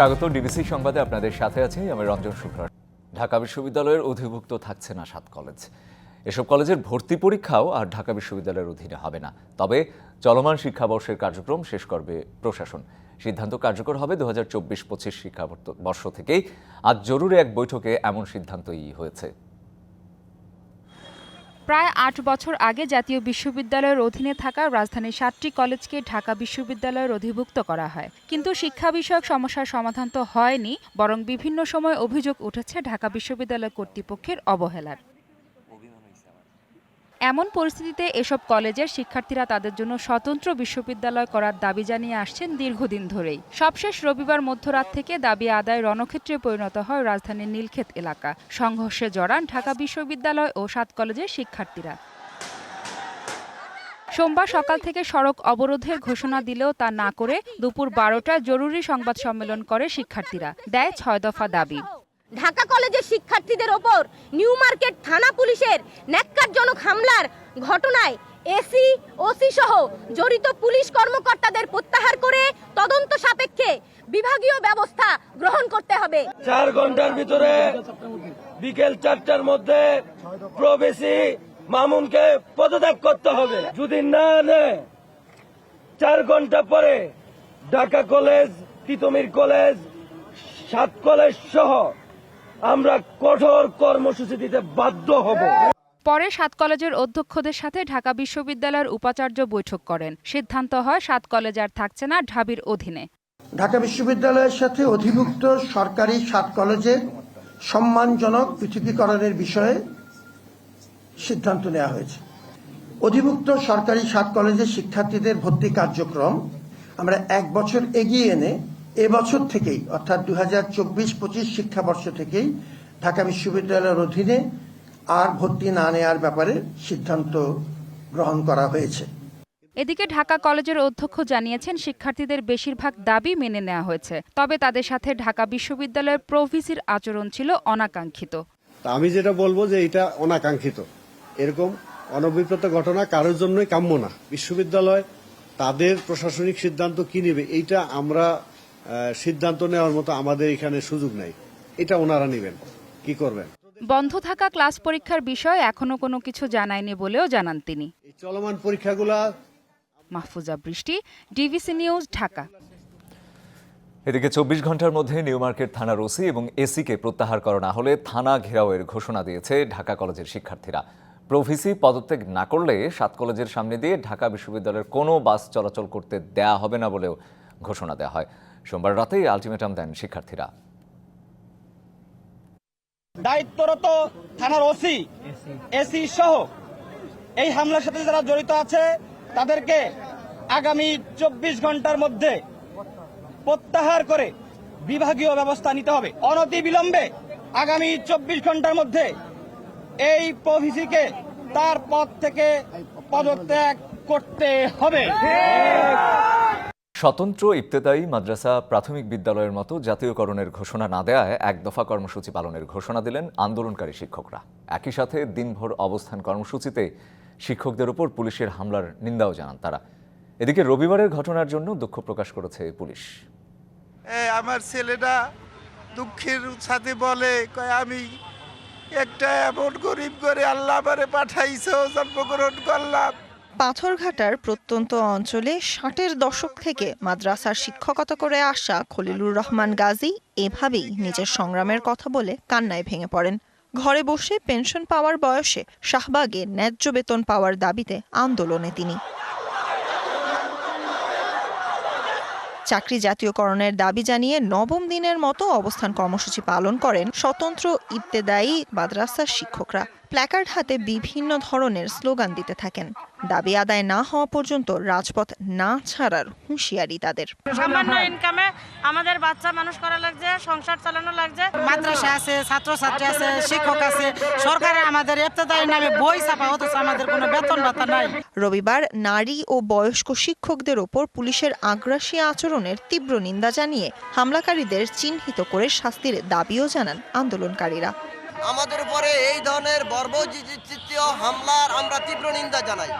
স্বাগত। ডিবিসি সংবাদে আপনাদের সাথে আছি আমি রঞ্জন শুক্র ঢাকা বিশ্ববিদ্যালয়ের অধিভুক্ত থাকছে না সাত কলেজ। এসব কলেজের ভর্তি পরীক্ষাও আর ঢাকা বিশ্ববিদ্যালয়ের অধীনে হবে না। তবে চলমান শিক্ষাবর্ষের কার্যক্রম শেষ করবে প্রশাসন। সিদ্ধান্ত কার্যকর হবে দু হাজার চব্বিশ পঁচিশ শিক্ষাবর্ষ থেকেই। আজ জরুরি এক বৈঠকে এমন সিদ্ধান্তই হয়েছে। প্রায় আট বছর আগে জাতীয় বিশ্ববিদ্যালয়ের অধীনে থাকা রাজধানীর সাতটি কলেজকে ঢাকা বিশ্ববিদ্যালয়ের অধিভুক্ত করা হয়। কিন্তু শিক্ষা বিষয়ক সমস্যার সমাধান তো হয়নি, বরং বিভিন্ন সময় অভিযোগ উঠেছে ঢাকা বিশ্ববিদ্যালয় কর্তৃপক্ষের অবহেলার। এমন পরিস্থিতিতে এসব কলেজের শিক্ষার্থীরা তাদের জন্য স্বতন্ত্র বিশ্ববিদ্যালয় করার দাবি জানিয়ে আসছেন দীর্ঘদিন ধরেই। সবশেষ রবিবার মধ্যরাত থেকে দাবি আদায় রণক্ষেত্রে পরিণত হয় রাজধানীর নীলক্ষেত এলাকা। সংঘর্ষে জড়ান ঢাকা বিশ্ববিদ্যালয় ও সাত কলেজের শিক্ষার্থীরা। সোমবার সকাল থেকে সড়ক অবরোধের ঘোষণা দিলেও তা না করে দুপুর বারোটায় জরুরি সংবাদ সম্মেলন করে শিক্ষার্থীরা। দেয় ছয় দফা দাবি। ঢাকা কলেজের শিক্ষার্থীদের ওপর নিউ মার্কেট থানা পুলিশের ন্যাক্কারজনক হামলার ঘটনায় এসি, ওসি সহ জড়িত পুলিশ কর্মকর্তাদের প্রত্যাহার করে তদন্ত সাপেক্ষে বিভাগীয় ব্যবস্থা গ্রহণ করতে হবে। চার ঘণ্টার ভিতরে বিকেল চারটার মধ্যে প্রবেশী মামুনকে পদত্যাগ করতে হবে। যদি না নেয়, চার ঘণ্টা পরে ঢাকা কলেজ, তিতুমির কলেজ, সাত কলেজ সহ আমরা কঠোর কর্মসূচি দিতে বাধ্য হব। পরে সাত কলেজের অধ্যক্ষদের সাথে ঢাকা বিশ্ববিদ্যালয়ের উপাচার্য বৈঠক করেন। সিদ্ধান্ত হয় সাত কলেজ আর থাকছে না ঢাবির অধীনে। ঢাকা বিশ্ববিদ্যালয়ের সাথে অধিভুক্ত সরকারি সাত কলেজের সম্মানজনক পৃথকীকরণের বিষয়ে সিদ্ধান্ত নেওয়া হয়েছে। অধিভুক্ত সরকারি সাত কলেজের শিক্ষার্থীদের ভর্তি কার্যক্রম আমরা এক বছর এগিয়ে এনে এবছর থেকেই অর্থাৎ দু হাজার চব্বিশ পঁচিশ শিক্ষাবর্ষ থেকেই ঢাকা বিশ্ববিদ্যালয়ের অধীনে আর ভর্তি না নেওয়ার ব্যাপারে সিদ্ধান্ত গ্রহণ করা হয়েছে। এদিকে ঢাকা কলেজের অধ্যক্ষ জানিয়েছেন শিক্ষার্থীদের বেশিরভাগ দাবি মেনে নেওয়া হয়েছে। তবে তাদের সাথে ঢাকা বিশ্ববিদ্যালয়ের প্রভিসির আচরণ ছিল অনাকাঙ্ক্ষিত। তা আমি যেটা বলব যে এটা অনাকাঙ্ক্ষিত। এরকম অনভিপ্রেত ঘটনা কারোর জন্যই কাম্য না। বিশ্ববিদ্যালয় তাদের প্রশাসনিক সিদ্ধান্ত কি নেবে এইটা আমরা সিদ্ধান্ত নেওয়ার মতো আমাদের এখানে সুযোগ নাই। এটা ওনারা নেবেন। কি করবেন? বন্ধ থাকা ক্লাস পরীক্ষার বিষয়ে এখনও কোনো কিছু জানায়নি বলেও জানান তিনি। চলমান পরীক্ষাগুলা মাহফুজা বৃষ্টি ডিভিসি নিউজ ঢাকা। এদিকে চব্বিশ ঘণ্টার মধ্যে নিউ মার্কেট থানার ওসি এবং এসিকে প্রত্যাহার করা না হলে থানা ঘেরাওয়ের ঘোষণা দিয়েছে ঢাকা কলেজের শিক্ষার্থীরা। প্রভিসি পদত্যাগ না করলে সাত কলেজের সামনে দিয়ে ঢাকা বিশ্ববিদ্যালয়ের কোনো বাস চলাচল করতে দেয়া হবে না বলেও ঘোষণা দেওয়া হয়। সোমবার রাতেই আলটিমেটাম দেন শিক্ষার্থীরা। দায়িত্বরত থানার ওসি, এসি সহ এই হামলার সাথে যারা জড়িত আছে, তাদেরকে আগামী চব্বিশ ঘণ্টার মধ্যে প্রত্যাহার করে বিভাগীয় ব্যবস্থা নিতে হবে। অনতি বিলম্বে আগামী চব্বিশ ঘণ্টার মধ্যে এই প্রভিসিকে তার পদ থেকে পদত্যাগ করতে হবে। স্বতন্ত্র ইবতেদায়ী মাদ্রাসা প্রাথমিক বিদ্যালয়ের মতো জাতীয়করণের ঘোষণা না দেয়ায় এক দফা কর্মসূচি পালনের ঘোষণা দিলেন আন্দোলনকারী শিক্ষকরা। একই সাথে দিনভর অবস্থান কর্মসূচিতে শিক্ষকদের উপর পুলিশের হামলার নিন্দাও জানান তারা। এদিকে রবিবারের ঘটনার জন্য দুঃখ প্রকাশ করেছে পুলিশ। আমার ছেলেটা দুঃখের সাথে বলে আমি একটা এমন গরিব করে আল্লাহ আমারে পাঠাইছো, জন্মগ্রহণ করলাম। পাথরঘাটার প্রত্যন্ত অঞ্চলে ষাটের দশক থেকে মাদ্রাসার শিক্ষকতা করে আসা খলিলুর রহমান গাজী এভাবেই নিজের সংগ্রামের কথা বলে কান্নায় ভেঙে পড়েন। ঘরে বসে পেনশন পাওয়ার বয়সে শাহবাগে ন্যায্য বেতন পাওয়ার দাবিতে আন্দোলনে তিনি। চাকরি জাতীয়করণের দাবি জানিয়ে নবম দিনের মতো অবস্থান কর্মসূচি পালন করেন স্বতন্ত্র ইবতেদায়ী মাদ্রাসার শিক্ষকরা। প্ল্যাকার্ড হাতে বিভিন্ন ধরনের স্লোগান দিতে থাকেন। দাবি আদায় না হওয়া পর্যন্ত রাজপথ না ছাড়ার হুঁশিয়ারি তাদের। সামান্য ইনকামে আমাদের বাচ্চা মানুষ করা লাগছে সংসার চালানো লাগছে। মাদ্রাসা আছে ছাত্রছাত্রী আছে শিক্ষক আছে সরকারে আমাদের এফতেদায়ী নামে বই ছাপা অথচ আমাদের কোনো বেতন ভাতা নাই। রবিবার নারী ও বয়স্ক শিক্ষকদের ওপর পুলিশের আগ্রাসী আচরণের তীব্র নিন্দা জানিয়ে হামলাকারীদের চিহ্নিত করে শাস্তির দাবিও জানান আন্দোলনকারীরা। আমাদের উপরে এই ধরনের বর্বজিতীয় হামলার আমরা তীব্র নিন্দা জানাই।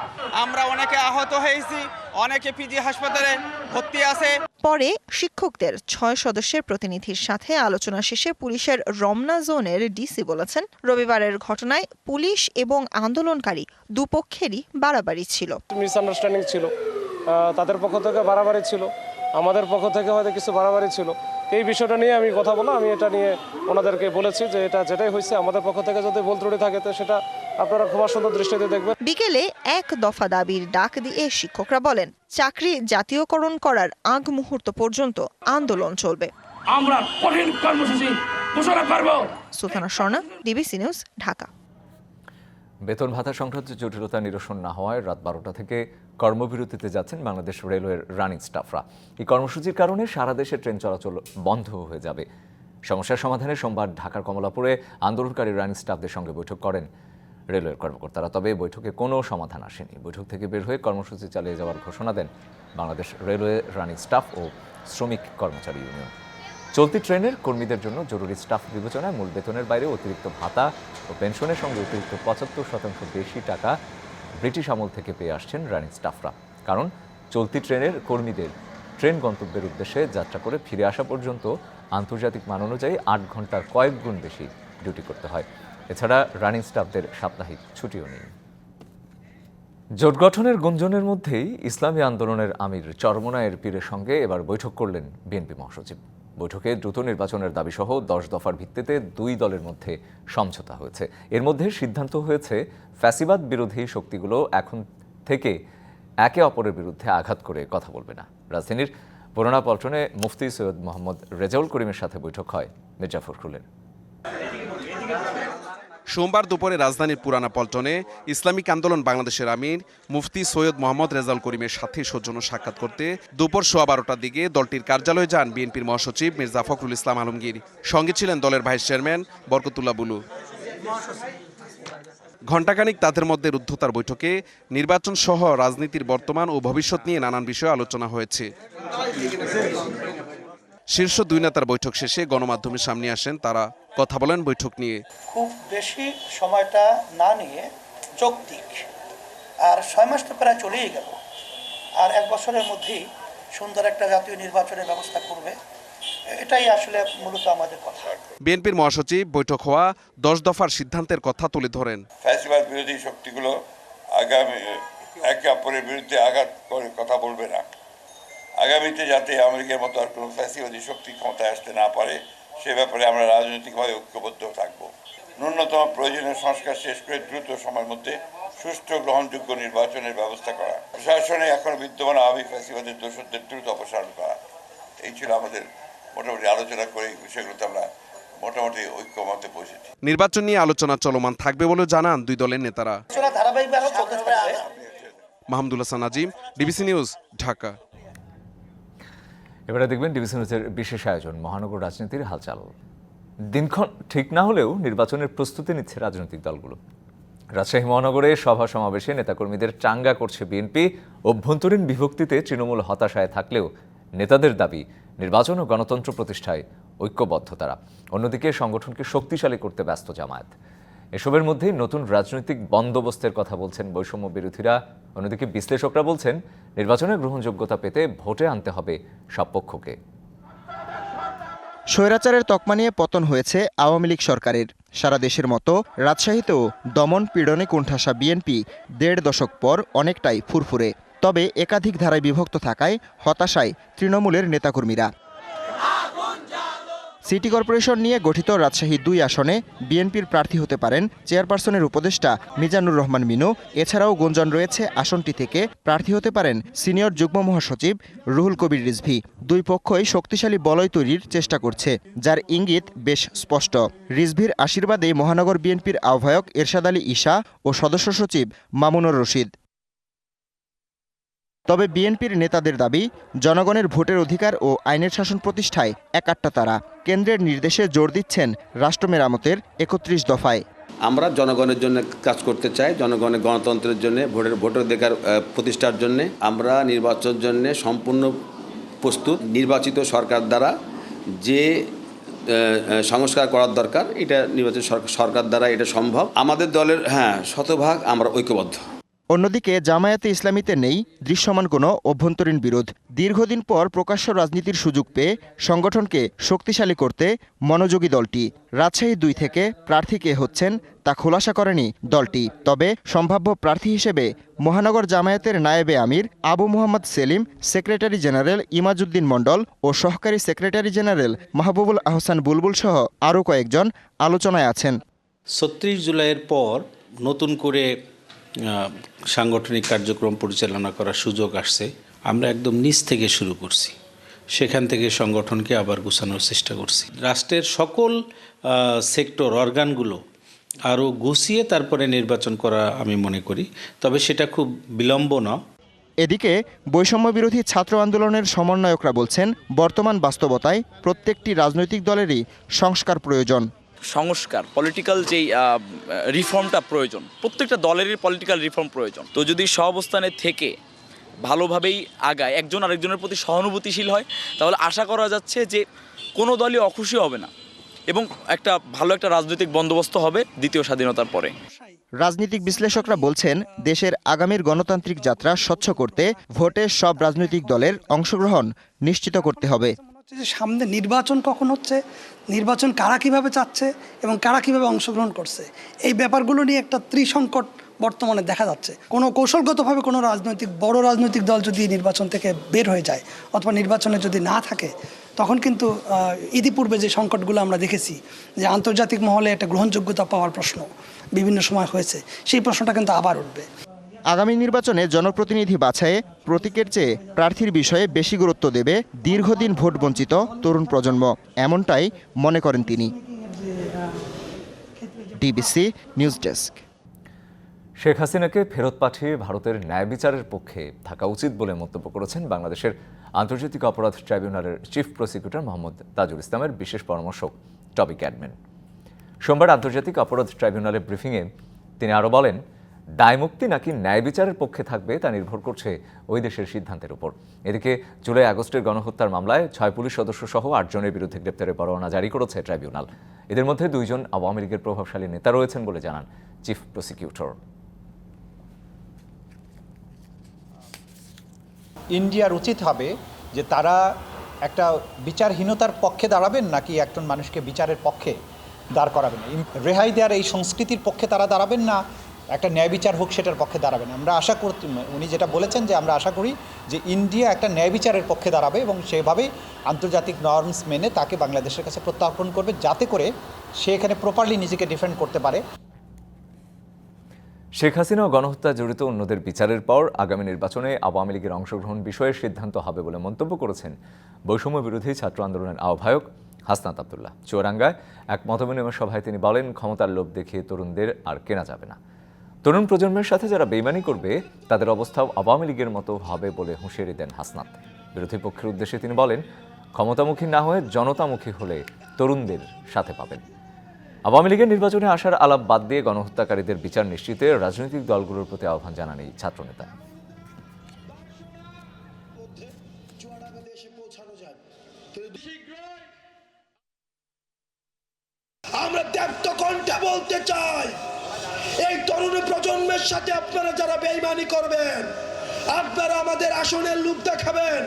আমরা অনেকে আহত হয়েছি অনেকে পিজি হাসপাতালে ভর্তি আছে। পরে শিক্ষকদের ছয় সদস্যের প্রতিনিধির সাথে আলোচনা শেষে পুলিশের রমনা জোনের ডিসি বলেছেন রবিবারের ঘটনায় পুলিশ এবং আন্দোলনকারী দুপক্ষেরই বাড়াবাড়ি ছিল। মিসআন্ডারস্ট্যান্ডিং ছিল। তাদের পক্ষ থেকে বাড়াবাড়ি ছিল। আমাদের পক্ষ থেকে হয়তো কিছু বাড়াবাড়ি ছিল। এই বিষয়টা নিয়ে আমি কথা বলা আমি এটা নিয়ে ওনাদেরকে বলেছি যে এটা যেটাই হয়েছে আমাদের পক্ষ থেকে যদি ভুল ত্রুটি থাকে তো সেটা আপনারা খুব সুন্দর দৃষ্টিতে দেখবেন। বিকেলে এক দফা দাবির ডাক দিয়ে শিক্ষকরা বলেন চাকরি জাতীয়করণ করার আগ মুহূর্ত পর্যন্ত আন্দোলন চলবে। আমরা কঠিন কর্মসূচি ঘোষণা করব। Suthana Swarna DBC news Dhaka. বেতন ভাতা সংক্রান্ত জটিলতা নিরসন না হওয়ায় রাত বারোটা থেকে কর্মবিরতিতে যাচ্ছেন বাংলাদেশ রেলওয়ের রানিং স্টাফরা। এই কর্মসূচির কারণে সারা দেশে ট্রেন চলাচল বন্ধ হয়ে যাবে। সমস্যার সমাধানে সোমবার ঢাকার কমলাপুরে আন্দোলনকারী রানিং স্টাফদের সঙ্গে বৈঠক করেন রেলওয়ের কর্মকর্তারা। তবে বৈঠকে কোনো সমাধান আসেনি। বৈঠক থেকে বের হয়ে কর্মসূচি চালিয়ে যাওয়ার ঘোষণা দেন বাংলাদেশ রেলওয়ে রানিং স্টাফ ও শ্রমিক কর্মচারী ইউনিয়ন। চলতি ট্রেনের কর্মীদের জন্য জরুরি স্টাফ বিবেচনায় মূল বেতনের বাইরে অতিরিক্ত ভাতা ও পেনশনের সঙ্গে অতিরিক্ত পঁচাত্তর শতাংশ বেশি টাকা ব্রিটিশ আমল থেকে পেয়ে আসছেন রানিং স্টাফরা। কারণ চলতি ট্রেনের কর্মীদের ট্রেন গন্তব্যের উদ্দেশ্যে যাত্রা করে ফিরে আসা পর্যন্ত আন্তর্জাতিক মান অনুযায়ী আট ঘণ্টার কয়েক গুণ বেশি ডিউটি করতে হয়। এছাড়া রানিং স্টাফদের সাপ্তাহিক ছুটিও নেই। জোট গঠনের গুঞ্জনের মধ্যেই ইসলামী আন্দোলনের আমির চরমনায়ের পীরের সঙ্গে এবার বৈঠক করলেন বিএনপি মহাসচিব। বৈঠকে দ্রুত নির্বাচনের দাবিসহ দশ দফার ভিত্তিতে দুই দলের মধ্যে সমঝোতা হয়েছে। এর মধ্যে সিদ্ধান্ত হয়েছে, ফ্যাসিবাদ বিরোধী শক্তিগুলো এখন থেকে একে অপরের বিরুদ্ধে আঘাত করে কথা বলবে না। রাজধানীর পুরোনা পল্টনে মুফতি সৈয়দ মোহাম্মদ রেজাউল করিমের সাথে বৈঠক হয় মির্জা ফখরুলের। সোমবার দুপুরে রাজধানীর পুরানা পল্টনে ইসলামিক আন্দোলন বাংলাদেশের আমির মুফতি সৈয়দ মোহাম্মদ রেজাউল করিমের সাথে সৌজন্য সাক্ষাৎ করতে দুপুর সোয়া বারোটার দিকে দলটির কার্যালয়ে যান বিএনপির মহাসচিব মির্জা ফখরুল ইসলাম আলমগীর। সঙ্গে ছিলেন দলের ভাইস চেয়ারম্যান বরকতুল্লাহ বুলু। ঘণ্টাখানিক তাদের মধ্যে রুদ্ধতার বৈঠকে নির্বাচন সহ রাজনীতির বর্তমান ও ভবিষ্যৎ নিয়ে নানান বিষয়ে আলোচনা হয়েছে। শীর্ষ দুই নেতার বৈঠক শেষে গণমাধ্যমের সামনে আসেন তারা কথা বলেন বৈঠক নিয়ে। খুব বেশি সময়টা না নিয়ে যৌক্তিক আর ছয় মাস তো প্রায় চলেই গেল। আর এক বছরের মধ্যেই সুন্দর একটা জাতীয় নির্বাচনের ব্যবস্থা করবে। এটাই আসলে মূলত আমাদের কথা। বিএনপির মহাসচিব বৈঠক হওয়া দশ দফার সিদ্ধান্তের কথা তুলে ধরেন। ফ্যাসিবাদ বিরোধী শক্তিগুলো আগামী একে অপরের বিরুদ্ধে আঘাত করে কথা বলবে না। আগামীতে যাতে আমেরিকার মতো আর কোনো ফ্যাসিবাদী শক্তি ক্ষমতায় আসতে না পারে সে ব্যাপারে আমরা রাজনৈতিকভাবে ঐক্যবদ্ধ থাকব। ন্যূনতম প্রয়োজনীয় সংস্কার শেষ করে দ্রুত সময়ের মধ্যে সুষ্ঠু গ্রহণযোগ্য নির্বাচনের ব্যবস্থা করা। প্রশাসনে এখন বিদ্যমান আওয়ামী ফ্যাসিবাদের দোষদের দ্রুত অপসারণ করা। এই ছিল আমাদের মোটামুটি আলোচনা করে এই বিষয়গুলোতে আমরা মোটামুটি ঐক্যমতে পৌঁছেছি। নির্বাচন নিয়ে আলোচনা চলমান থাকবে বলে জানান দুই দলের নেতারা। আলোচনা ধারাবাহিকভাবে মাহমুদুল হাসান নাজিম ডিবিসি নিউজ ঢাকা। এবারে দেখবেন ডিভিশন নিউজের বিশেষ আয়োজন, মহানগর রাজনীতির হালচাল। দিনক্ষণ ঠিক না হলেও নির্বাচনের প্রস্তুতি নিচ্ছে রাজনৈতিক দলগুলো। রাজশাহী মহানগরে সভা সমাবেশে নেতাকর্মীদের চাঙ্গা করছে বিএনপি। অভ্যন্তরীণ বিভক্তিতে তৃণমূল হতাশায় থাকলেও নেতাদের দাবি, নির্বাচন ও গণতন্ত্র প্রতিষ্ঠায় ঐক্যবদ্ধ তারা। অন্যদিকে সংগঠনকে শক্তিশালী করতে ব্যস্ত জামায়াত। এসবের মধ্যেই নতুন রাজনৈতিক বন্দোবস্তের কথা বলছেন বৈষম্য বিরোধীরা। অন্যদিকে বিশ্লেষকরা বলছেন নির্বাচনের গ্রহণযোগ্যতা পেতে ভোটে আনতে হবে সব পক্ষকে। স্বৈরাচারের তকমা নিয়ে পতন হয়েছে আওয়ামী লীগ সরকারের। সারা দেশের মতো রাজশাহীতেও দমন পীড়নে কোণঠাসা বিএনপি দেড় দশক পর অনেকটাই ফুরফুরে। তবে একাধিক ধারায় বিভক্ত থাকায় হতাশায় তৃণমূলের নেতাকর্মীরা। সিটি কর্পোরেশন নিয়ে গঠিত রাজশাহী দুই আসনে বিএনপির প্রার্থী হতে পারেন চেয়ারপারসনের উপদেষ্টা মিজানুর রহমান মিনু। এছাড়াও গুঞ্জন রয়েছে আসনটি থেকে প্রার্থী হতে পারেন সিনিয়র যুগ্ম মহাসচিব রুহুল কবির রিজভি। দুই পক্ষই শক্তিশালী বলয় তৈরির চেষ্টা করছে, যার ইঙ্গিত বেশ স্পষ্ট। রিজভির আশীর্বাদে মহানগর বিএনপির আহ্বায়ক এরশাদ আলী ঈশা ও সদস্য সচিব মামুনুর রশিদ। তবে বিএনপির নেতাদের দাবি জনগণের ভোটের অধিকার ও আইনের শাসন প্রতিষ্ঠায় একাট্টা তারা। কেন্দ্রের নির্দেশে জোর দিচ্ছেন রাষ্ট্র মেরামতের একত্রিশ দফায়। আমরা জনগণের জন্য কাজ করতে চাই জনগণের গণতন্ত্রের জন্য ভোটের ভোটাধিকার আহ, প্রতিষ্ঠার জন্য। আমরা নির্বাচনের জন্য সম্পূর্ণ প্রস্তুত নির্বাচিত সরকার দ্বারা যে সংস্কার করার দরকার এটা সরকার- সরকার দ্বারা এটা সম্ভব। আমাদের দলের হ্যাঁ শতভাগ আমরা ঐক্যবদ্ধ। অন্যদিকে, জামায়াতে ইসলামীতে নেই দৃশ্যমান কোনো অভ্যন্তরীণ বিরোধ। দীর্ঘদিন পর প্রকাশ্য রাজনীতির সুযোগ পেয়ে সংগঠনকে শক্তিশালী করতে মনোযোগী দলটি। রাজশাহী দুই থেকে প্রার্থী কে হচ্ছেন তা খোলাসা করেনি দলটি। তবে সম্ভাব্য প্রার্থী হিসেবে মহানগর জামায়াতের নায়েবে আমির, আবু মোহাম্মদ সেলিম, সেক্রেটারি জেনারেল ইমাজউদ্দিন মণ্ডল ও সহকারী সেক্রেটারি জেনারেল মাহবুবুল আহসান বুলবুল সহ আরও কয়েকজন আলোচনায় আছেন। ছত্রিশ জুলাইয়ের পর নতুন করে সাংগঠনিক কার্যক্রম পরিচালনা করার সুযোগ আসছে। আমরা একদম নিচ থেকে শুরু করছি। সেখান থেকে সংগঠনকে আবার গুছানোর চেষ্টা করছি। রাষ্ট্রের সকল সেক্টর অর্গানগুলো আরও গুছিয়ে তারপরে নির্বাচন করা আমি মনে করি। তবে সেটা খুব বিলম্ব না। এদিকে বৈষম্য বিরোধী ছাত্র আন্দোলনের সমন্বয়করা বলছেন, বর্তমান বাস্তবতায় প্রত্যেকটি রাজনৈতিক দলেরই সংস্কার প্রয়োজন। সংস্কার পলিটিক্যাল যেই রিফর্মটা প্রয়োজন, প্রত্যেকটা দলেরই পলিটিক্যাল রিফর্ম প্রয়োজন। তো যদি সহাবস্থানে থেকে ভালোভাবেই আগায়, একজন আরেকজনের প্রতি সহানুভূতিশীল হয়, তাহলে আশা করা যাচ্ছে যে কোনো দলই অখুশি হবে না এবং একটা ভালো একটা রাজনৈতিক বন্দোবস্ত হবে দ্বিতীয় স্বাধীনতার পরে। রাজনৈতিক বিশ্লেষকরা বলছেন, দেশের আগামীর গণতান্ত্রিক যাত্রা স্বচ্ছ করতে ভোটে সব রাজনৈতিক দলের অংশগ্রহণ নিশ্চিত করতে হবে। হচ্ছে যে সামনে নির্বাচন কখন হচ্ছে, নির্বাচন কারা কীভাবে চাচ্ছে এবং কারা কীভাবে অংশগ্রহণ করছে, এই ব্যাপারগুলো নিয়ে একটা ত্রিসংকট বর্তমানে দেখা যাচ্ছে। কোনো কৌশলগতভাবে কোনো রাজনৈতিক, বড় রাজনৈতিক দল যদি নির্বাচন থেকে বের হয়ে যায় অথবা নির্বাচনে যদি না থাকে, তখন কিন্তু ইতিপূর্বে যে সংকটগুলো আমরা দেখেছি, যে আন্তর্জাতিক মহলে একটা গ্রহণযোগ্যতা পাওয়ার প্রশ্ন বিভিন্ন সময় হয়েছে, সেই প্রশ্নটা কিন্তু আবার উঠবে। আগামী নির্বাচনে জনপ্রতিনিধি বাছাইয়ে প্রতীকের চেয়ে প্রার্থীর বিষয়ে বেশি গুরুত্ব দেবে দীর্ঘদিন ভোট বঞ্চিত তরুণ প্রজন্ম। এমনটাই মনে করেন তিনি। ডিবিসি নিউজ ডেস্ক শেখ হাসিনাকে ফেরত পাঠিয়ে ভারতের ন্যায় বিচারের পক্ষে থাকা উচিত বলে মন্তব্য করেছেন বাংলাদেশের আন্তর্জাতিক অপরাধ ট্রাইব্যুনালের চিফ প্রসিকিউটর মোহাম্মদ তাজুল ইসলামের বিশেষ পরামর্শক টবি ক্যাডম্যান। সোমবার আন্তর্জাতিক অপরাধ ট্রাইব্যুনালের ব্রিফিংয়ে তিনি আরও বলেন দায়মুক্তি নাকি ন্যায় বিচারের পক্ষে থাকবে তা নির্ভর করছে ওই দেশের সিদ্ধান্তের উপর। এদিকে জুলাই আগস্টের গণহত্যার মামলায় ছয় পুলিশ সদস্য সহ আটজনের বিরুদ্ধে গ্রেপ্তারের পরোয়ানা জারি করেছে ট্রাইব্যুনাল। এদের মধ্যে দুইজন আওয়ামী লীগের প্রভাবশালী নেতা রয়েছেন বলে জানান চিফ প্রসিকিউটর। ইন্ডিয়ার উচিত হবে যে তারা একটা বিচারহীনতার পক্ষে দাঁড়াবেন নাকি একজন মানুষকে বিচারের পক্ষে দাঁড় করাবেন। রেহাই দেওয়ার এই সংস্কৃতির পক্ষে তারা দাঁড়াবেন না একটা ন্যায় বিচার হোক সেটার পক্ষে দাঁড়াবেন আমরা আশা করতে উনি যেটা বলেছেন যে আমরা আশা করি যে ইন্ডিয়া একটা ন্যায় বিচারের পক্ষে দাঁড়াবে এবং সেভাবেই আন্তর্জাতিক নর্মস মেনে তাকে বাংলাদেশের কাছে প্রত্যার্পণ করবে যাতে করে সে এখানে প্রপারলি নিজেকে ডিফেন্ড করতে পারে। শেখ হাসিনা ও গণহত্যা জড়িত অন্যদের বিচারের পর আগামী নির্বাচনে আওয়ামী লীগের অংশগ্রহণ বিষয়ে সিদ্ধান্ত হবে বলে মন্তব্য করেছেন বৈষম্য বিরোধী ছাত্র আন্দোলনের আহ্বায়ক হাসনাত আবদুল্লাহ। চুয়াডাঙ্গায় এক মতবিনিময় সভায় তিনি বলেন, ক্ষমতার লোভ দেখিয়ে তরুণদের আর কেনা যাবে না। তরুণ প্রজন্মের সাথে যারা বেইমানি করবে, তাদের অবস্থাও আওয়ামী লীগের মতো হবে বলে হুঁশিয়ারি দেন হাসনাত। বিরোধী পক্ষের উদ্দেশ্যে তিনি বলেন, ক্ষমতামুখী না হয়ে জনতামুখী হলে তরুণদের সাথে পাবেন। আওয়ামী লীগের নির্বাচনে আসার আলাপ বাদ দিয়ে গণহত্যাকারীদের বিচার নিশ্চিতে রাজনৈতিক দলগুলোর প্রতি আহ্বান জানান এই ছাত্রনেতা। আমরা বলতে চাই। এই তরুণ প্রজন্মের সাথে আপনারা যারা বেইমানি করবেন, আপনারা আমাদের আসনের লুপ দেখাবেন।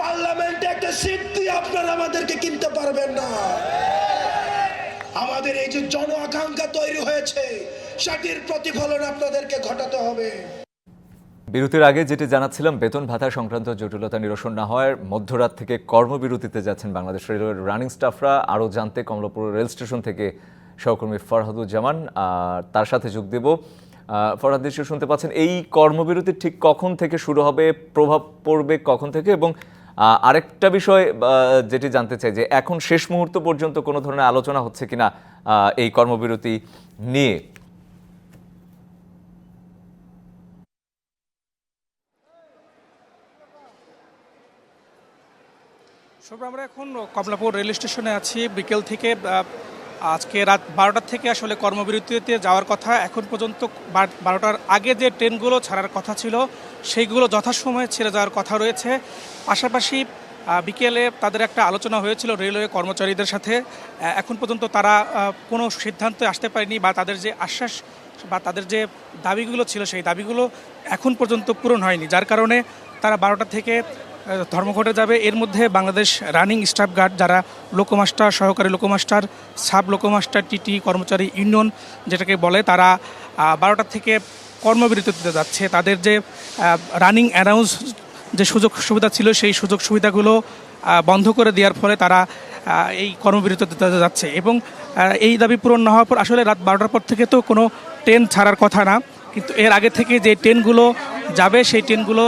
পার্লামেন্টে একটা সিট দিয়ে আপনারা আমাদেরকে কিনতে পারবেন না। আমাদের এই যে জন আকাঙ্ক্ষা তৈরি হয়েছে, সেটির প্রতিফলন আপনাদেরকে ঘটাতে হবে। বিরতির আগে যেটি জানাচ্ছিলাম, বেতন ভাতা সংক্রান্ত জটিলতা নিরসন না হওয়ার মধ্যরাত থেকে কর্মবিরতিতে যাচ্ছেন বাংলাদেশ রেলওয়ের রানিং স্টাফরা। আরও জানতে কমলাপুর রেল স্টেশন থেকে সহকর্মী ফরহাদুজ্জামান আর তার সাথে যোগ দেব। ফরহাদ নিশ্চয়ই শুনতে পাচ্ছেন। এই কর্মবিরতি ঠিক কখন থেকে শুরু হবে, প্রভাব পড়বে কখন থেকে? এবং আরেকটা বিষয় যেটি জানতে চাই যে এখন শেষ মুহূর্ত পর্যন্ত কোনো ধরনের আলোচনা হচ্ছে কিনা এই কর্মবিরতি নিয়ে? আমরা এখন কমলাপুর রেল স্টেশনে আছি। বিকেল থেকে আজকে রাত বারোটার থেকে আসলে কর্মবিরতিতে যাওয়ার কথা। এখন পর্যন্ত বারোটার আগে যে ট্রেনগুলো ছাড়ার কথা ছিল, সেইগুলো যথাসময়ে ছেড়ে যাওয়ার কথা রয়েছে। পাশাপাশি বিকেলে তাদের একটা আলোচনা হয়েছিল রেলওয়ে কর্মচারীদের সাথে। এখন পর্যন্ত তারা কোনো সিদ্ধান্তে আসতে পারেনি বা তাদের যে আশ্বাস বা তাদের যে দাবিগুলো ছিল, সেই দাবিগুলো এখন পর্যন্ত পূরণ হয়নি। যার কারণে তারা বারোটা থেকে ধর্মঘটে যাবে। এর মধ্যে বাংলাদেশ রানিং স্টাফ গার্ড যারা লোকোমাস্টার, সহকারী loco master, sub loco master, TT, কর্মচারী ইউনিয়ন যেটাকে বলে, তারা বারোটা থেকে কর্মবিরতিতে যাচ্ছে। তাদের যে রানিং অ্যানাউন্স যে সুযোগ সুবিধা ছিল, সেই সুযোগ সুবিধাগুলো বন্ধ করে দেওয়ার ফলে তারা এই কর্মবিরতিতে যাচ্ছে। এবং এই দাবি পূরণ না হওয়ার পর আসলে রাত বারোটার পর থেকে তো কোনো ট্রেন ছাড়ার কথা না। কিন্তু এর আগে থেকে যে ট্রেনগুলো যাবে, সেই ট্রেনগুলো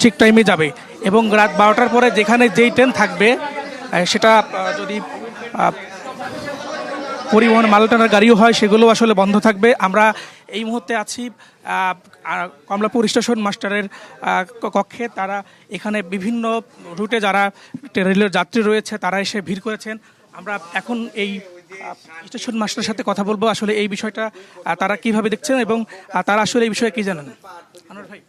ঠিক টাইমে যাবে। এবং রাত বারোটার পরে যেখানে যেই ট্রেন থাকবে সেটা যদি পরিবহন মাল টানার গাড়িও হয় সেগুলো আসলে বন্ধ থাকবে। আমরা এই মুহূর্তে আছি কমলাপুর স্টেশন মাস্টারের কক্ষে। তারা এখানে বিভিন্ন রুটে যারা রেলের যাত্রী রয়েছে, তারা এসে ভিড় করেছেন। আমরা এখন এই স্টেশন মাস্টারের সাথে কথা বলব। আসলে এই বিষয়টা তারা কীভাবে দেখছেন এবং তারা আসলে এই বিষয়ে কি জানেন? ভাই।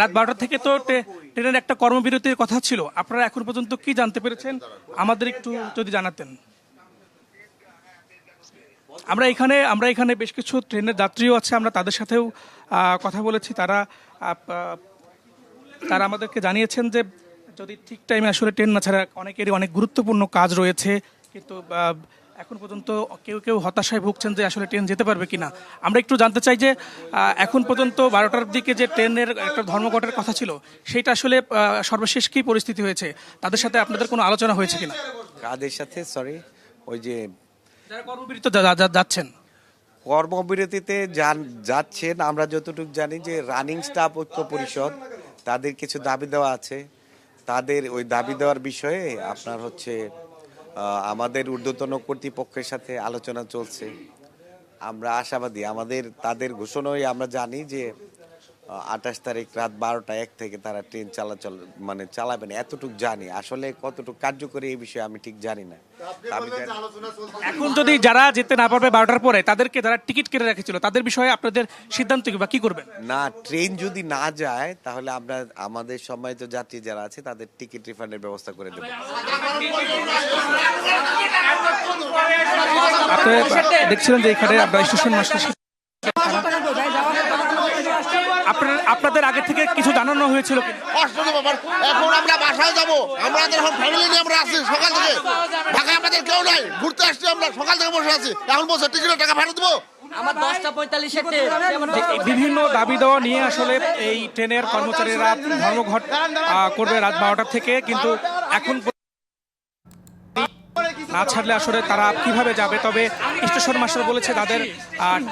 রাত বারোটা থেকে তো ট্রেনের একটা কর্মবিরতির কথা ছিল। আপনারা এখন পর্যন্ত কি জানতে পেরেছেন? আমাদের একটু যদি জানাতেন। আমরা এখানে আমরা এখানে বেশ কিছু ট্রেনের যাত্রীও আছে, আমরা তাদের সাথেও কথা বলেছি। তারা তারা আমাদেরকে জানিয়েছেন যে যদি ঠিক টাইমে আসলে ট্রেন না ছাড়া অনেকেরই অনেক গুরুত্বপূর্ণ কাজ রয়েছে। কিন্তু এখন পর্যন্ত কেউ কেউ হতাশায় ভুগছেন যে আসলে ট্রেন যেতে পারবে কিনা। আমরা একটু জানতে চাই যে এখন পর্যন্ত বারোটার দিকে যে ট্রেনের একটা ধর্মঘটের কথা ছিল সেটা আসলে সর্বশেষ কী পরিস্থিতি হয়েছে? তাদের সাথে আপনাদের কোনো আলোচনা হয়েছে কিনা? কাদের সাথে? সরি ওই যে যারা কর্মবিরত যা- যা- যা- যাচ্ছেন। কর্মবিরতিতে যান যাচ্ছেন আমরা যতটুকু জানি যে রানিং স্টাফ ঐক্য পরিষদ তাদের কিছু দাবি দেওয়া আছে। তাদের ওই দাবি দেওয়ার বিষয়ে আপনার হচ্ছে আমাদের ঊর্ধ্বতন কর্তৃপক্ষের সাথে আলোচনা চলছে। আমরা আশাবাদী আমাদের তাদের ঘোষণায় আমরা জানি যে আঠাশ তারিখ রাত বারোটা এক থেকে তারা ট্রেন চলাচল মানে চালাবেন এতটুকু জানি। আসলে কতটুকু কার্যকরী এই বিষয়ে আমি ঠিক জানি না। এখন যদি যারা যেতে না পারবে বারোটার পরে তাদেরকে যারা টিকিট কেটে রেখেছিল তাদের বিষয়ে আপনাদের সিদ্ধান্ত কি বা কি করবেন? না ট্রেন যদি না যায় তাহলে আমরা আমাদের সম্মানিত যাত্রী যারা আছে তাদের টিকিট রিফান্ডের ব্যবস্থা করে দেবো। দেখছিলেন যে এখানে আপনার স্টেশন মাস্টার আপনার আপনাদের আগে থেকে কিছু জানানো হয়েছিল এখন আমরা বাসায় যাব। আমরা এখন ফ্যামিলি নিয়ে আমরা আছি সকাল থেকে। ঢাকায় আমাদের কেউ নাই। ঘুরতে আসছি আমরা। সকাল থেকে বসে আছি। এখন বসে টিকিটের টাকা ফেরত দেবো? বিভিন্ন দাবি দেওয়া নিয়ে আসলে এই ট্রেনের কর্মচারীরা ধর্মঘট করবে রাত বারোটা থেকে। কিন্তু এখন না ছাড়লে আসলে তারা কীভাবে যাবে? তবে স্টেশন মাস্টার বলেছে তাদের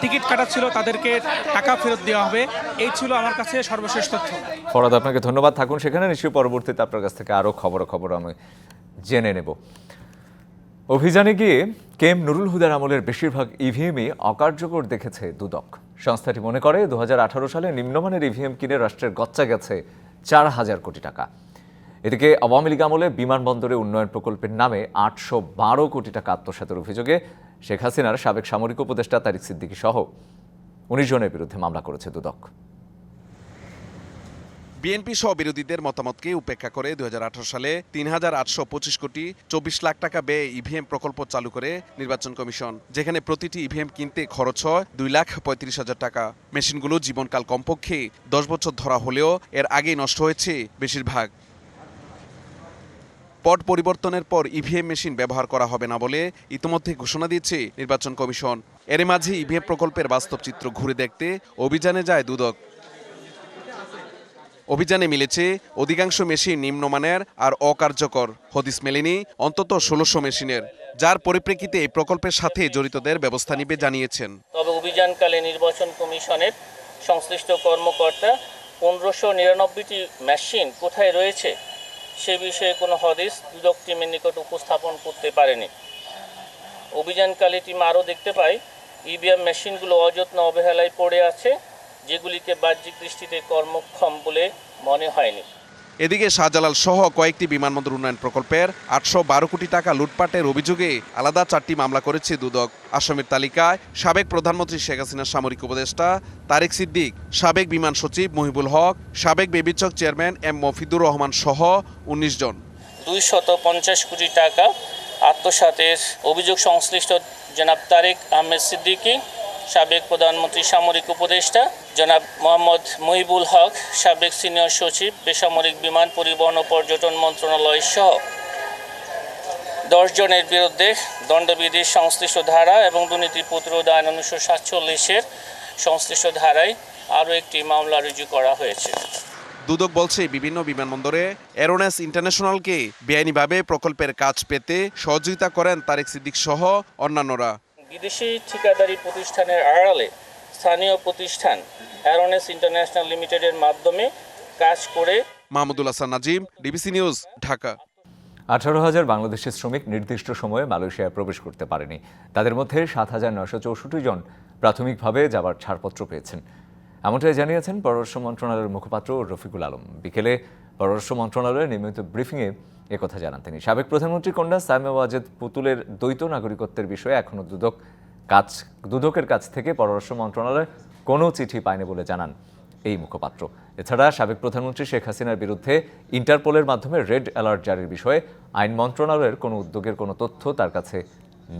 টিকিট কাটা ছিল, তাদেরকে টাকা ফেরত দেওয়া হবে। এই ছিল আমার কাছে সর্বশেষ তথ্য। ফরাদ, আপনাকে ধন্যবাদ। থাকুন সেখানে, নিশ্চয়ই পরবর্তীতে আপনার কাছ থেকে আরও খবর খবর আমি জেনে নেব। অভিযানে গিয়ে কেম নুরুল হুদার আমলের বেশিরভাগ ইভিএমই অকার্যকর দেখেছে দুদক। সংস্থাটি মনে করে, দু হাজার আঠারো সালে নিম্নমানের ইভিএম কিনে রাষ্ট্রের গচ্চা গেছে চার হাজার কোটি টাকা। এদিকে আওয়ামী লীগ আমলে বিমানবন্দরে উন্নয়ন প্রকল্পের নামে আটশো বারো কোটি টাকা আত্মসাতের অভিযোগে শেখ হাসিনার সাবেক সামরিক উপদেষ্টা তারিক সিদ্দিকী সহ উনিশ জনের বিরুদ্ধে মামলা করেছে দুদক। বিএনপি সহ বিরোধীদের মতামতকে উপেক্ষা করে দুই সালে তিন হাজার আটশো পঁচিশ কোটি চব্বিশ লাখ টাকা ব্যয়ে ইভিএম প্রকল্প চালু করে নির্বাচন কমিশন, যেখানে প্রতিটি ইভিএম কিনতে খরচ হয় দুই লাখ পঁয়ত্রিশ হাজার টাকা। মেশিনগুলো জীবনকাল কমপক্ষে দশ বছর ধরা হলেও এর আগেই নষ্ট হয়েছে বেশিরভাগ। পট পরিবর্তনের পর ইভিএম মেশিন ব্যবহার করা হবে না বলে ইতিমধ্যে ঘোষণা দিয়েছে নির্বাচন কমিশন। এর মাঝে ইভিএম প্রকল্পের বাস্তব চিত্র ঘুরে দেখতে অভিযানে যায় দুদক। অভিযানে মিলেছে অধিকাংশ মেশিন নিম্নমানের আর অকার্যকর। হদিস মেলেনি অন্তত ষোলোশো মেশিনের, যার পরিপ্রেক্ষিতে এই প্রকল্পের সাথে জড়িতদের ব্যবস্থা নিবে জানিয়েছেন। তবে অভিযানকালে নির্বাচন কমিশনের সংশ্লিষ্ট কর্মকর্তা পনেরোশো নিরানব্বইটি মেশিন কোথায় রয়েছে সে বিষয়ে কোনো হদিস দুদক টিমের নিকট উপস্থাপন করতে পারেনি। অভিযানকালে টিম আরও দেখতে পাই ইভিএম মেশিনগুলো অযত্ন অবহেলায় পড়ে আছে, যেগুলিকে বাহ্যিক দৃষ্টিতে কর্মক্ষম বলে মনে হয়নি। এদিকে শাহজালাল সহ কয়েকটি বিমানবন্দর উন্নয়ন প্রকল্পের আটশো বারো কোটি টাকা লুটপাটের অভিযোগে আলাদা চারটি মামলা করেছে দুদক। আসামের তালিকায় সাবেক প্রধানমন্ত্রী শেখ হাসিনার সামরিক উপদেষ্টা তারেক সিদ্দিক, সাবেক বিমান সচিব মহিবুল হক, সাবেক বেবিচক চেয়ারম্যান এম মফিদুর রহমান সহ উনিশ জন। দুই শত পঞ্চাশ কোটি টাকা আত্মসাতের অভিযোগ সংশ্লিষ্ট জনাব তারেক আহমেদ সিদ্দিকী, সাবেক প্রধানমন্ত্রী সামরিক উপদেষ্টা জনাব মোহাম্মদ মহিবুল হক, সাবেক সিনিয়র সচিব বেসামরিক বিমান পরিবহন ও পর্যটন মন্ত্রণালয় সহ জনের বিরুদ্ধে দণ্ডবিধির সংশ্লিষ্ট ধারা এবং দুর্নীতি প্রতিরোধ আইন উনিশশো সাতচল্লিশের সংশ্লিষ্ট ধারায় আরও একটি মামলা রুজু করা হয়েছে। দুদক বলছে বিভিন্ন বিমানবন্দরে এরোনেস ইন্টারন্যাশনালকে বেআইনিভাবে প্রকল্পের কাজ পেতে সহযোগিতা করেন তারেক সিদ্দিক সহ অন্যান্যরা। বিদেশি ঠিকাদারি প্রতিষ্ঠানের আড়ালে স্থানীয় প্রতিষ্ঠান অ্যারোনেস ইন্টারন্যাশনাল লিমিটেডের মাধ্যমে কাজ করে মাহমুদুল হাসান নাজিম ডিবিসি নিউজ ঢাকা। আঠারো হাজার বাংলাদেশের শ্রমিক নির্দিষ্ট সময়ে মালয়েশিয়ায় প্রবেশ করতে পারেনি। তাদের মধ্যে সাত হাজার নয়শো চৌষট্টি জন প্রাথমিকভাবে যাবার ছাড়পত্র পেয়েছেন। এমনটাই জানিয়েছেন পররাষ্ট্র মন্ত্রণালয়ের মুখপাত্র রফিকুল আলম। বিকেলে পররাষ্ট্র মন্ত্রণালয়ের নিয়মিত ব্রিফিংয়ে একথা জানান তিনি। সাবেক প্রধানমন্ত্রী কন্যা সাইমা ওয়াজেদ পুতুলের দ্বৈত নাগরিকত্বের বিষয়ে এখনও দুদক কাজ, দুদকের কাছ থেকে পররাষ্ট্র মন্ত্রণালয় কোনো চিঠি পায়নি বলে জানান এই মুখপাত্র। এছাড়া সাবেক প্রধানমন্ত্রী শেখ হাসিনার বিরুদ্ধে ইন্টারপোলের মাধ্যমে রেড অ্যালার্ট জারির বিষয়ে আইন মন্ত্রণালয়ের কোনো উদ্যোগের কোনো তথ্য তার কাছে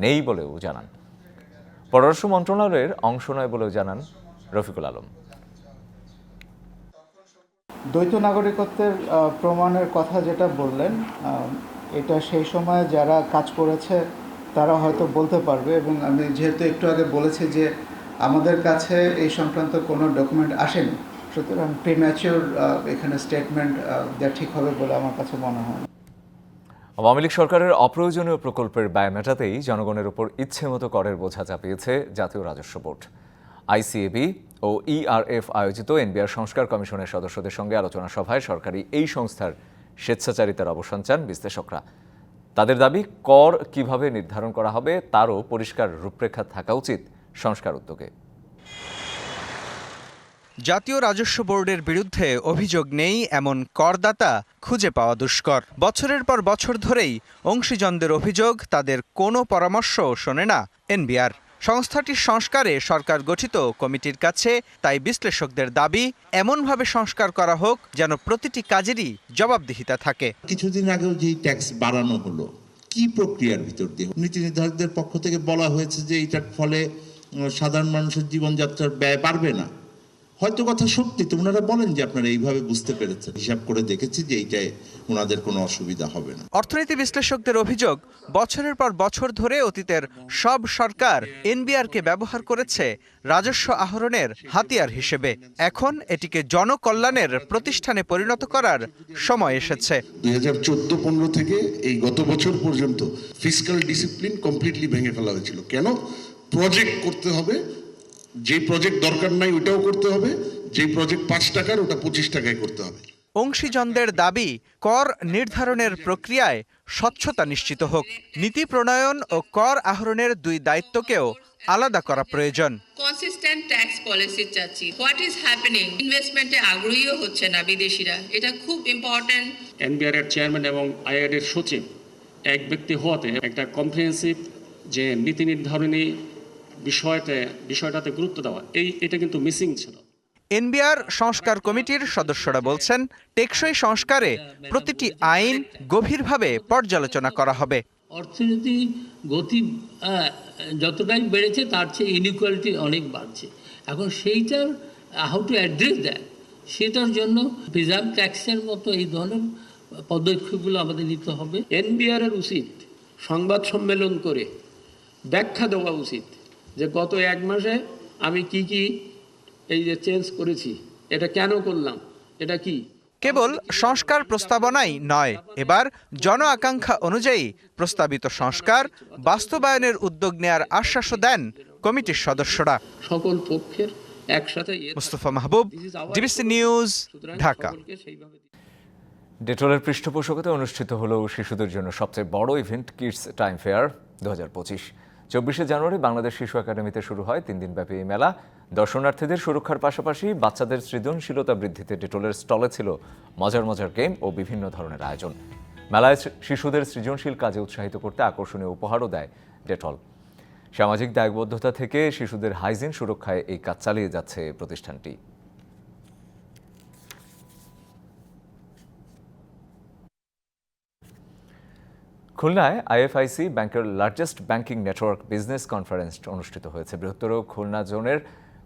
নেই বলেও জানান। পররাষ্ট্র মন্ত্রণালয়ের অংশ নয় বলেও জানান রফিকুল আলম দ্বৈত নাগরিকত্বের প্রমাণের কথা যেটা বললেন এটা সেই সময় যারা কাজ করেছে, তারা হয়তো বলতে পারবে এবং আমি যেহেতু একটু আগে বলেছি যে আমাদের কাছে এই সংক্রান্ত কোনো ডকুমেন্ট আসেনি, সুতরাং প্রিম্যাচিওর এখানে স্টেটমেন্ট দেওয়া ঠিক হবে বলে আমার কাছে মনে হয়। আওয়ামী লীগ সরকারের অপ্রয়োজনীয় প্রকল্পের ব্যয় মেটাতেই জনগণের উপর ইচ্ছে মতো করের বোঝা চাপিয়েছে জাতীয় রাজস্ব বোর্ড। আইসিএবি ও ইআরএফ আয়োজিত এনবিআর সংস্কার কমিশনের সদস্যদের সঙ্গে আলোচনা সভায় সরকারি এই সংস্থার স্বেচ্ছাচারিতার অবসান চান বিশ্লেষকরা। তাদের দাবি, কর কীভাবে নির্ধারণ করা হবে তারও পরিষ্কার রূপরেখা থাকা উচিত সংস্কার উদ্যোগে। জাতীয় রাজস্ব বোর্ডের বিরুদ্ধে অভিযোগ নেই এমন করদাতা খুঁজে পাওয়া দুষ্কর। বছরের পর বছর ধরেই অংশীজনদের অভিযোগ তাদের কোনো পরামর্শ শোনে না এনবিআর। সংস্থাটির সংস্কারে সরকার গঠিত কমিটির কাছে তাই বিশ্লেষকদের দাবি, এমনভাবে সংস্কার করা হোক যেন প্রতিটি কাজেরই জবাবদিহিতা থাকে। কিছুদিন আগেও যেই ট্যাক্স বাড়ানো হলো, কি প্রক্রিয়ার ভিতর দিয়ে? নীতি নির্ধারকদের পক্ষ থেকে বলা হয়েছে যে এটার ফলে সাধারণ মানুষের জীবনযাত্রার ব্যয় বাড়বে না। হয়তো কথা সত্যি তো ওনারা বলেন যে আপনারা এইভাবে বুঝতে পেরেছেন। হিসাব করে দেখেছি যে এইটায় ওনাদের কোনো অসুবিধা হবে না। অর্থনীতি বিশ্লেষকদের অভিযোগ বছরের পর বছর ধরে অতীতের সব সরকার এনবিআরকে ব্যবহার করেছে রাজস্ব আহরণের হাতিয়ার হিসেবে। এখন এটিকে জনকল্যাণের প্রতিষ্ঠানে পরিণত করার সময় এসেছে। দুই হাজার চোদ্দ পনেরো থেকে এই গত বছর পর্যন্ত ফিজিক্যাল ডিসিপ্লিন কমপ্লিটলি ভেঙে ফেলা হয়েছিল। কেন? প্রজেক্ট করতে হবে যে প্রজেক্ট দরকার নাই ওটাও করতে হবে যে প্রজেক্ট পাঁচ টাকার ওটা পঁচিশ টাকায় করতে হবে। অংশীজনদের দাবি কর নির্ধারণের প্রক্রিয়ায় স্বচ্ছতা নিশ্চিত হোক। নীতি প্রণয়ন ও কর আহরণের দুই দায়িত্বকেও আলাদা করা প্রয়োজন। কনসিস্টেন্ট ট্যাক্স পলিসি চাচ্ছি। হোয়াট ইজ হ্যাপেনিং ইনভেস্টমেন্টে আগ্রহীও হচ্ছে না বিদেশিরা। এটা খুব ইম্পর্ট্যান্ট এনবিআর এর চেয়ারম্যান এবং আইআর এর সচিব এক ব্যক্তি হওয়াতে একটা কম্প্রিহেন্সিভ যে নীতি নির্ধারণী বিষয়তে বিষয়টাতে গুরুত্ব দেওয়া। এই এটা কিন্তু মিসিং ছিল। এনবিআর সংস্কার কমিটির সদস্যরা বলছেন টেকসই সংস্কারে প্রতিটি আইন গভীরভাবে পর্যালোচনা করা হবে। অর্থনীতি গতি যতটাই বেড়েছে তার চেয়ে ইনইকুয়ালিটি অনেক বাড়ছে। এখন সেইটার হাউ টু অ্যাড্রেস দ্যাট সেটার জন্য প্রিজার্ভ ট্যাক্সের মতো এই ধরনের পদক্ষেপগুলো আমাদের নিতে হবে। এনবিআর এর উচিত সংবাদ সম্মেলন করে ব্যাখ্যা দেওয়া উচিত। যে গত এক মাসে আমি কি কি এই যে চেঞ্জ করেছি এটা কেন করলাম এটা কি? কেবল সংস্কার প্রস্তাবনাই নয় এবার জন আকাঙ্ক্ষা অনুযায়ী প্রস্তাবিত সংস্কার বাস্তবায়নের উদ্যোগ নেয়ার আশ্বাসও দেন কমিটির সদস্যরা। সকল পক্ষের একসাথে এ- মুস্তফা মাহবুব ডিবিসি নিউজ ঢাকা। ডেটলের পৃষ্ঠপোষকতায় অনুষ্ঠিত হলো শিশুদের জন্য সবচেয়ে বড় ইভেন্ট কিডস টাইম ফেয়ার দু হাজার পঁচিশ। চব্বিশে জানুয়ারি বাংলাদেশ শিশু একাডেমিতে শুরু হয় তিন দিনব্যাপী এই মেলা। দর্শনার্থীদের সুরক্ষার পাশাপাশি বাচ্চাদের সৃজনশীলতা বৃদ্ধিতে ডেটলের স্টলে ছিল মজার মজার গেম ও বিভিন্ন ধরনের আয়োজন। মেলায় শিশুদের সৃজনশীল কাজে উৎসাহিত করতে আকর্ষণীয় উপহারও দেয় ডেটল। সামাজিক দায়বদ্ধতা থেকে শিশুদের হাইজিন সুরক্ষায় এই কাজ চালিয়ে যাচ্ছে প্রতিষ্ঠানটি। খুলনায় আইএফআইসি ব্যাংকের largest banking network business conference অনুষ্ঠিত হয়েছে। বৃহত্তর খুলনা জোনের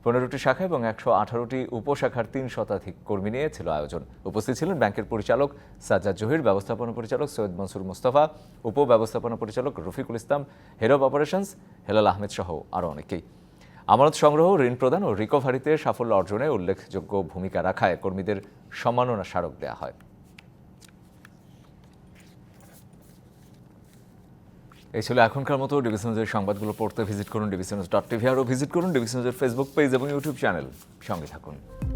পনেরোটি শাখা এবং একশো আঠারোটি উপশাখার তিন শতাধিক কর্মী নিয়ে ছিল আয়োজন। উপস্থিত ছিলেন ব্যাংকের পরিচালক সাজ্জাদ জহির, ব্যবস্থাপনা পরিচালক সৈয়দ মনসুর মুস্তফা উপ ব্যবস্থাপনা পরিচালক Rafiqul Islam, head of operations Helal Ahmed সহ আরও অনেকেই। আমানত সংগ্রহ, ঋণ প্রদান ও রিকভারিতে সাফল্য অর্জনে উল্লেখযোগ্য ভূমিকা রাখায় কর্মীদের সম্মাননা স্মারক দেওয়া হয়। এই ছিল এখনকার মতো ডিভিশনের সংবাদগুলো পড়তে ভিজিট করুন ডিভিশন ডট টিভি আরও ভিজিট করুন ডিভিশনের ফেসবুক পেজ এবং ইউটিউব চ্যানেল। সঙ্গে থাকুন।